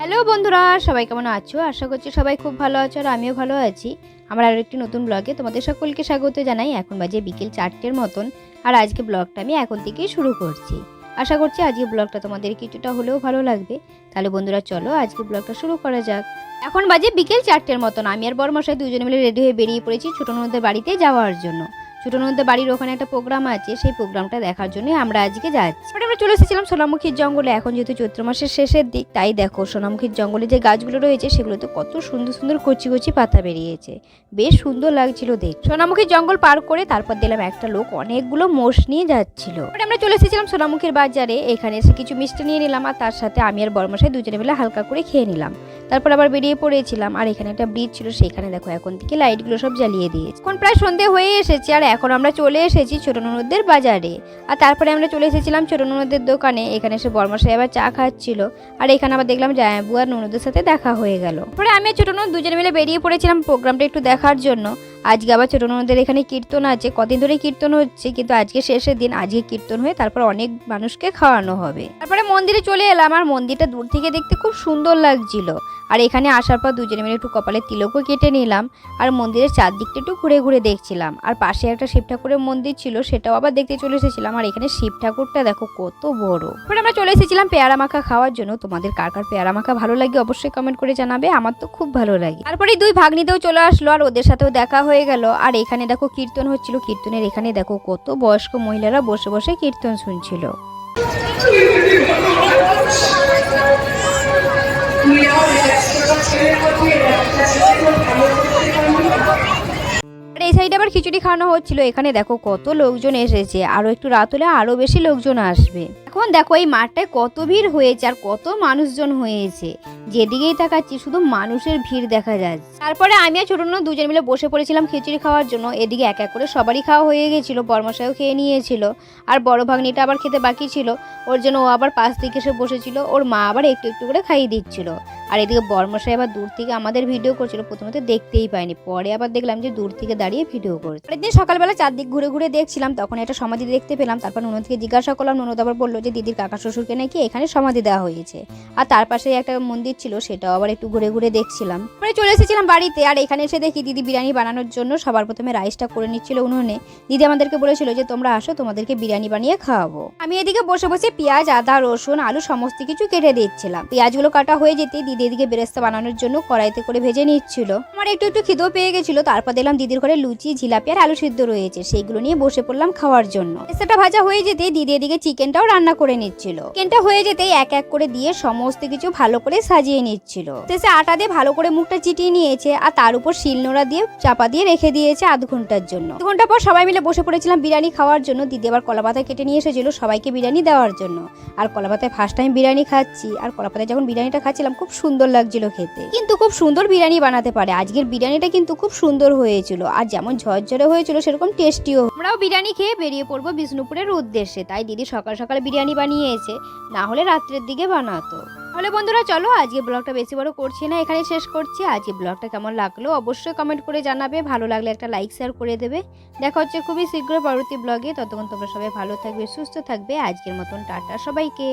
Hello বন্ধুরা, সবাই কেমন আছো? আশা করছি সবাই খুব ভালো আছো আর আমিও ভালো আছি। আমার আরও একটি নতুন ব্লগে তোমাদের সকলকে স্বাগত জানাই। এখন বাজে বিকেল চারটের মতন আর আজকে ব্লগটা আমি এখন থেকেই শুরু করছি। আশা করছি আজকে ব্লগটা তোমাদের কিছুটা হলেও ভালো লাগবে। তাহলে বন্ধুরা চলো আজকে ব্লগটা শুরু করা যাক। এখন বাজে বিকেল চারটের মতন। আমি আর বরমশাই দুজনে মিলে রেডি হয়ে বেরিয়ে পড়েছি ছোট ননদের বাড়িতে যাওয়ার জন্য। ছোট ননদের বাড়ির ওখানে একটা প্রোগ্রাম আছে, সেই প্রোগ্রামটা দেখার জন্য আমরা আজকে যাচ্ছি। আমরা চলে এসেছিলাম সোনামুখীর জঙ্গলে, এখন যেহেতু চৈত্র মাসের শেষের দিক, তাই দেখো সোনামুখীর জঙ্গলে যে গাছগুলো রয়েছে, সেগুলোতে কত সুন্দর সুন্দর কচি কচি পাতা বেরিয়েছে। বেশ সুন্দর লাগছিল দেখ সোনামুখীর জঙ্গল পার করে তারপর দিলাম একটা লোক অনেকগুলো মোষ নিয়ে যাচ্ছিল। আমরা চলে এসেছিলাম সোনামুখীর বাজারে, এখানে এসে কিছু মিষ্টি নিয়ে নিলাম আর তার সাথে আমি আর বর্মশাই দুজনে মিলে হালকা করে খেয়ে নিলাম। তারপর আবার বেরিয়ে পড়েছিলাম, আর এখানে একটা ব্রিজ ছিল, সেখানে দেখো এখন থেকে লাইটগুলো সব জ্বালিয়ে দিয়েছে। এখন প্রায় সন্ধে হয়ে এসেছে, আর এখন আমরা চলে এসেছি ছোট ননদদের বাজারে। আর তারপরে আমরা চলে এসেছিলাম ছোট ননদের দোকানে। এখানে এসে বর্মাশাই আবার চা খাচ্ছিল। আর এখানে আবার দেখলাম জায়াবু আর ননদের সাথে দেখা হয়ে গেল। পরে আমি ছোট ননদ দুজনে মিলে বেরিয়ে পড়েছিলাম প্রোগ্রামটা একটু দেখার জন্য। আজকে আবার ছোট ননদের এখানে কীর্তন আছে। কদিন ধরে কীর্তন হচ্ছে, কিন্তু আজকে শেষের দিন, আজকে কীর্তন হয়ে তারপর অনেক মানুষকে খাওয়ানো হবে। তারপরে মন্দিরে চলে এলাম, আর মন্দিরটা দূর থেকে দেখতে খুব সুন্দর লাগছিল। আর এখানে আসার পর দুজনে মিলে একটু কপালে তিলকও কেটে নিলাম, আর মন্দিরের চারদিকটা একটু ঘুরে ঘুরে দেখছিলাম। আর পাশে একটা শিব ঠাকুরের মন্দির ছিল, সেটাও আবার দেখতে চলে এসেছিলাম। আর এখানে শিব ঠাকুরটা দেখো কত বড়। এবার আমরা চলে এসেছিলাম পেয়ারা মাখা খাওয়ার জন্য। তোমাদের কার কার পেয়ারা মাখা ভালো লাগে অবশ্যই কমেন্ট করে জানাবে, আমার তো খুব ভালো লাগে। তারপরে দুই ভাগ্নিতেও চলে আসলো, আর ওদের সাথেও দেখা হয়ে গেল। আর এখানে দেখো কীর্তন হচ্ছিল। কীর্তনের এখানে দেখো কত বয়স্ক মহিলারা বসে বসে কীর্তন শুনছিল। আর এই সাইডে আবার খিচুড়ি খাওয়ানো হচ্ছিল। এখানে দেখো কত লোকজন এসেছে। আরও একটু রাত হলে আরও বেশি লোকজন আসবে। এখন দেখো এই মাঠটায় কত ভিড় হয়েছে আর কত মানুষজন হয়েছে। যেদিকেই তাকাচ্ছি শুধু মানুষের ভিড় দেখা যাচ্ছে। তারপরে আমি আর ছোট দুজন মিলে বসে পড়েছিলাম খিচুড়ি খাওয়ার জন্য। এদিকে এক এক করে সবারই খাওয়া হয়ে গেছিল, বর্মশাইও খেয়ে নিয়েছিল। আর বড় ভাগ্নিটা আবার খেতে বাকি ছিল। ওর জন্য ও আবার পাশ দিকে এসে বসেছিল। ওর মা আবার একটু একটু করে খাইয়ে দিচ্ছিল। আর এদিকে বর্মশাই আবার দূর থেকে আমাদের ভিডিও করছিল। প্রথমে দেখতেই পাইনি, পরে আবার দেখলাম যে দূর থেকে দাঁড়িয়ে ভিডিও করছে। পরের দিন সকালবেলা চারদিক ঘুরে ঘুরে দেখছিলাম, তখন একটা সমাধি দেখতে পেলাম। তারপর ননদকে জিজ্ঞাসা করলাম, ননদ আবার বলল যে দিদির কাকা শ্বশুরকে নাকি এখানে সমাধি দেওয়া হয়েছে। আর তার পাশে একটা মন্দির ছিল, সেটাও আবার একটু ঘুরে ঘুরে দেখছিলাম। পরে চলে এসেছিলাম বাড়িতে, আর এখানে এসে দেখি দিদি বিরিয়ানি বানানোর জন্য সবার প্রথমে রাইসটা করে নিচ্ছিল উনুনে। দিদি আমাদেরকে বলেছিল যে, তোমরা আসো, তোমাদেরকে বিরিয়ানি বানিয়ে খাওয়াবো। আমি এদিকে বসে বসে পেঁয়াজ, আদা, রসুন, আলু সমস্ত কিছু কেটে দিচ্ছিলাম। পেঁয়াজগুলো কাটা হয়ে যেতেই দিদি এদিকে বেরেস্তা বানানোর জন্য কড়াইতে করে ভেজে নিচ্ছিল। আমার একটু একটু খিদেও পেয়ে গেছিল, তারপর দেখলাম দিদির ঘরে লুচি, জিলাপি আর আলু সিদ্ধ রয়েছে। সেইগুলো নিয়ে বসে পড়লাম খাওয়ার জন্য। ভাজা হয়ে যেতে দিদি এদিকে চিকেনটাও রান্না করে নিচ্ছিল। চিকেনটা হয়ে যেতেই এক এক করে দিয়ে সমস্ত কিছু ভালো করে সাজিয়ে নিচ্ছিল। শেষে আটা দিয়ে ভালো করে মুখটা চিটিয়ে নিয়েছে আর তার উপর শিলনোড়া দিয়ে চাপা দিয়ে রেখে দিয়েছে আধ ঘণ্টার জন্য। আধ ঘণ্টা পর সবাই মিলে বসে পড়েছিলাম বিরিয়ানি খাওয়ার জন্য। দিদি আবার কলা পাতা কেটে নিয়ে এসেছিল সবাইকে বিরিয়ানি দেওয়ার জন্য। আর কলা পাতায় ফার্স্ট টাইম বিরিয়ানি খাচ্ছি। আর কলা পাতায় যখন বিরিয়ানিটা খাচ্ছিলাম, খুব সুন্দর লাগছিল খেতে। কিন্তু খুব সুন্দর বিরিয়ানি বানাতে পারে। আজকের বিরিয়ানিটা কিন্তু খুব সুন্দর হয়েছিল। আর যেমন ঝরঝরে হয়েছিল, সেরকম টেস্টিও আমরাও বিরিয়ানি খেয়ে বেরিয়ে পড়ব বিষ্ণুপুরের উদ্দেশ্যে। তাই দিদি সকাল সকাল বিরিয়ানি বানিয়েছে না হলে রাত্রের দিকে বানাতো। তাহলে বন্ধুরা, চলো আজকে ব্লগটা বেশি বড় করছি না, এখানে শেষ করছি। আজকে ব্লগটা কেমন লাগল অবশ্যই কমেন্ট করে জানাবে। ভালো লাগলে একটা লাইক শেয়ার করে দেবে। দেখা হচ্ছে খুবই শীঘ্র পরবর্তী ব্লগে। ততক্ষণ তোমরা সবাই ভালো থাকবে, সুস্থ থাকবে। আজকের মতন টাটা সবাইকে।